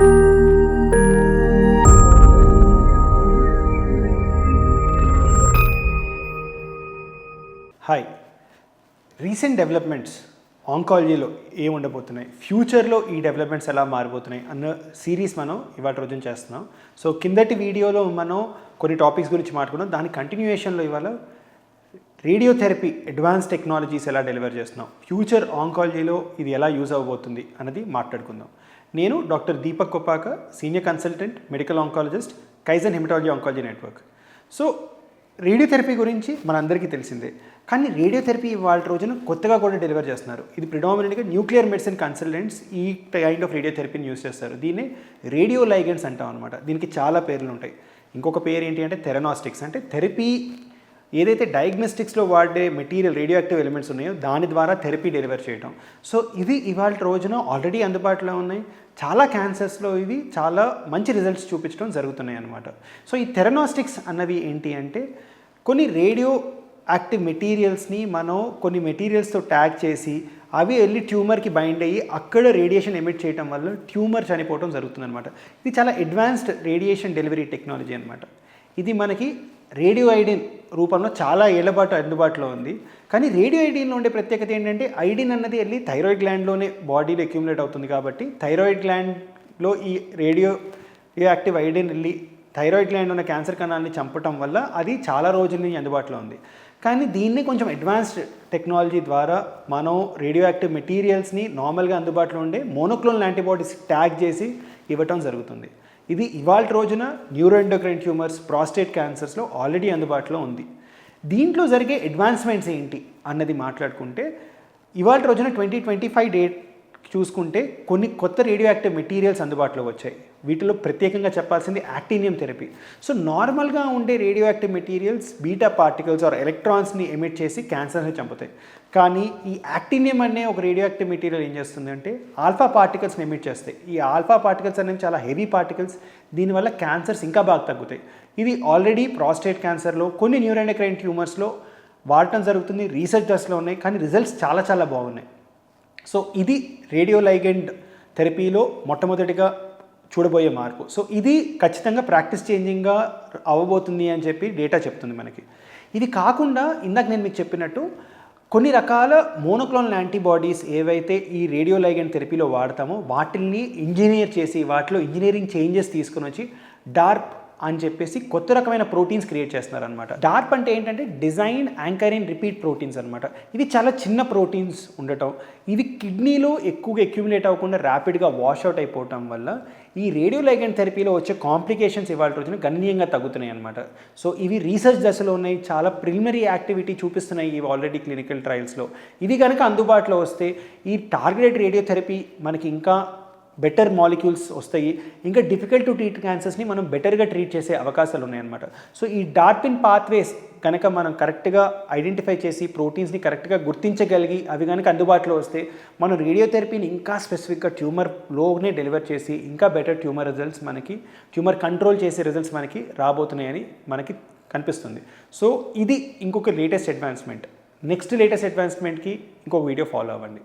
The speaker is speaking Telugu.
హాయ్ రీసెంట్ డెవలప్మెంట్స్ ఆంకాలజీలో ఏం ఉండబోతున్నాయి ఫ్యూచర్లో ఈ డెవలప్మెంట్స్ ఎలా మారిపోతున్నాయి అన్న సిరీస్ మనం ఇవాళ రోజున చేస్తున్నాం. సో కిందటి వీడియోలో మనం కొన్ని టాపిక్స్ గురించి మాట్లాడుకున్నాం దాని కంటిన్యూయేషన్లో ఇవాళ రేడియోథెరపీ అడ్వాన్స్ టెక్నాలజీస్ ఎలా డెలివర్ చేస్తున్నాం? ఫ్యూచర్ ఆంకాలజీలో ఇది ఎలా యూజ్ అవ్వబోతుంది అన్నది మాట్లాడుకుందాం. నేను doctor Deepak Kopaka senior consultant medical oncologist Kaizen haematology oncology network. So radiotherapy గురించి మనందరికీ తెలిసిందే. కానీ రేడియోథెరపీ వాళ్ళ రోజున కొత్తగా కూడా డెలివర్ చేస్తున్నారు. ఇది ప్రిడామినెంట్గా న్యూక్లియర్ మెడిసిన్ కన్సల్టెంట్స్ ఈ కైండ్ ఆఫ్ రేడియోథెరపీని యూస్ చేస్తారు. దీన్ని రేడియో లైగెన్స్ అంటాం అనమాట దీనికి చాలా పేర్లు ఉంటాయి. ఇంకొక పేరు ఏంటి అంటే థెరనాస్టిక్స్. అంటే థెరపీ ఏదైతే డయాగ్నోస్టిక్స్లో వాడే మెటీరియల్ రేడియో యాక్టివ్ ఎలిమెంట్స్ ఉన్నాయో దాని ద్వారా థెరపీ డెలివర్ చేయడం సో ఇది ఇవాళ రోజున ఆల్రెడీ అందుబాటులో ఉన్నాయి. చాలా క్యాన్సర్స్లో ఇవి చాలా మంచి రిజల్ట్స్ చూపించడం జరుగుతున్నాయి అన్నమాట. సో ఈ థెరనాస్టిక్స్ అన్నవి ఏంటి అంటే కొన్ని రేడియో యాక్టివ్ మెటీరియల్స్ని మనం కొన్ని మెటీరియల్స్తో ట్యాగ్ చేసి అవి వెళ్ళి ట్యూమర్కి బైండ్ అయ్యి అక్కడ రేడియేషన్ ఎమిట్ చేయడం వల్ల ట్యూమర్ చనిపోవడం జరుగుతుందన్నమాట. ఇది చాలా అడ్వాన్స్డ్ రేడియేషన్ డెలివరీ టెక్నాలజీ అనమాట ఇది మనకి రేడియో ఐడిన్ రూపంలో చాలా ఏళ్ళ పాటు అందుబాటులో ఉంది. కానీ రేడియో ఐడిన్లో ఉండే ప్రత్యేకత ఏంటంటే ఐడిన్ అన్నది వెళ్ళి థైరాయిడ్ గ్లాండ్లోనే బాడీలో అక్యూములేట్ అవుతుంది కాబట్టి థైరాయిడ్ గ్లాండ్లో ఈ రేడియో యాక్టివ్ ఐడిన్ వెళ్ళి థైరాయిడ్ గ్లాండ్ ఉన్న క్యాన్సర్ కణాలని చంపటం వల్ల అది చాలా రోజుల నుంచి అందుబాటులో ఉంది. కానీ దీన్ని కొంచెం అడ్వాన్స్డ్ టెక్నాలజీ ద్వారా మనం రేడియో యాక్టివ్ మెటీరియల్స్ని నార్మల్గా అందుబాటులో ఉండే మోనోక్లోనల్ యాంటీబాడీస్ ట్యాగ్ చేసి ఇవ్వటం జరుగుతుంది. ఇది ఇవాళ రోజున న్యూరోఎండోక్రైన్ ట్యూమర్స్ ప్రాస్టేట్ క్యాన్సర్స్లో ఆల్రెడీ అందుబాటులో ఉంది. దీంట్లో జరిగే అడ్వాన్స్మెంట్స్ ఏంటి అన్నది మాట్లాడుకుంటే ఇవాళ రోజున ట్వంటీ ట్వంటీ ఫైవ్ డేట్ చూసుకుంటే కొన్ని కొత్త రేడియో యాక్టివ్ మెటీరియల్స్ అందుబాటులో వచ్చాయి. వీటిలో ప్రత్యేకంగా చెప్పాల్సింది యాక్టీనియం థెరపీ సో నార్మల్గా ఉండే radioactive materials beta particles or ఎలక్ట్రాన్స్ని emit చేసి క్యాన్సర్ని చంపుతాయి. కానీ ఈ యాక్టీనియం అనే ఒక రేడియో యాక్టివ్ మెటీరియల్ ఏం చేస్తుందంటే ఆల్ఫా పార్టికల్స్ని ఎమిట్ చేస్తాయి. ఈ ఆల్ఫా పార్టికల్స్ అనేవి చాలా హెవీ పార్టికల్స్ దీనివల్ల క్యాన్సర్స్ ఇంకా బాగా తగ్గుతాయి. ఇది ఆల్రెడీ ప్రాస్టేట్ క్యాన్సర్లో కొన్ని న్యూరోఎండోక్రైన్ ట్యూమర్స్లో వాడటం జరుగుతుంది రీసెర్చ్ దశలో ఉన్నాయి. కానీ రిజల్ట్స్ చాలా చాలా బాగున్నాయి. సో ఇది రేడియో లైగెండ్ థెరపీలో మొట్టమొదటిగా చూడబోయే మార్పు. సో ఇది ఖచ్చితంగా ప్రాక్టీస్ చేంజింగ్గా అవ్వబోతుంది అని చెప్పి డేటా చెప్తుంది మనకి. ఇది కాకుండా ఇందాక నేను మీకు చెప్పినట్టు కొన్ని రకాల మోనోక్లోనల్ యాంటీబాడీస్ ఏవైతే ఈ రేడియో లైగెండ్ థెరపీలో వాడతామో వాటిల్ని ఇంజనీర్ చేసి వాటిలో ఇంజనీరింగ్ చేంజెస్ తీసుకుని వచ్చి డార్క్ అని చెప్పేసి కొత్త రకమైన ప్రోటీన్స్ క్రియేట్ చేస్తున్నారు అనమాట డార్ప్ అంటే ఏంటంటే డిజైన్ యాంకర్ రిపీట్ ప్రోటీన్స్ అనమాట ఇవి చాలా చిన్న ప్రోటీన్స్ ఉండటం. ఇవి కిడ్నీలో ఎక్కువగా అక్యుములేట్ అవ్వకుండా ర్యాపిడ్గా వాష్అవుట్ అయిపోవటం వల్ల ఈ రేడియో లైగెండ్ థెరపీలో వచ్చే కాంప్లికేషన్స్ ఇవాళ రోజున గణనీయంగా తగ్గుతున్నాయి అనమాట సో ఇవి రీసెర్చ్ దశలో ఉన్నాయి. చాలా ప్రిలిమినరీ యాక్టివిటీ చూపిస్తున్నాయి ఇవి ఆల్రెడీ క్లినికల్ ట్రయల్స్లో ఇది కనుక అందుబాటులో వస్తే ఈ టార్గెటెడ్ రేడియోథెరపీ మనకి ఇంకా బెటర్ మాలిక్యూల్స్ వస్తాయి. ఇంకా డిఫికల్ట్ టు ట్రీట్ క్యాన్సర్స్ని మనం బెటర్గా ట్రీట్ చేసే అవకాశాలు ఉన్నాయన్నమాట. సో ఈ డార్పిన్ పాత్వేస్ కనుక మనం కరెక్ట్గా ఐడెంటిఫై చేసి ప్రోటీన్స్ని కరెక్ట్గా గుర్తించగలిగి అవి కనుక అందుబాటులో వస్తే మనం రేడియోథెరపీని ఇంకా స్పెసిఫిక్గా ట్యూమర్లోనే డెలివర్ చేసి ఇంకా బెటర్ ట్యూమర్ రిజల్ట్స్ మనకి ట్యూమర్ కంట్రోల్ చేసే రిజల్ట్స్ మనకి రాబోతున్నాయని మనకి కనిపిస్తుంది. సో ఇది ఇంకొక లేటెస్ట్ అడ్వాన్స్మెంట్ నెక్స్ట్ లేటెస్ట్ అడ్వాన్స్మెంట్కి ఇంకొక వీడియో ఫాలో అవ్వండి.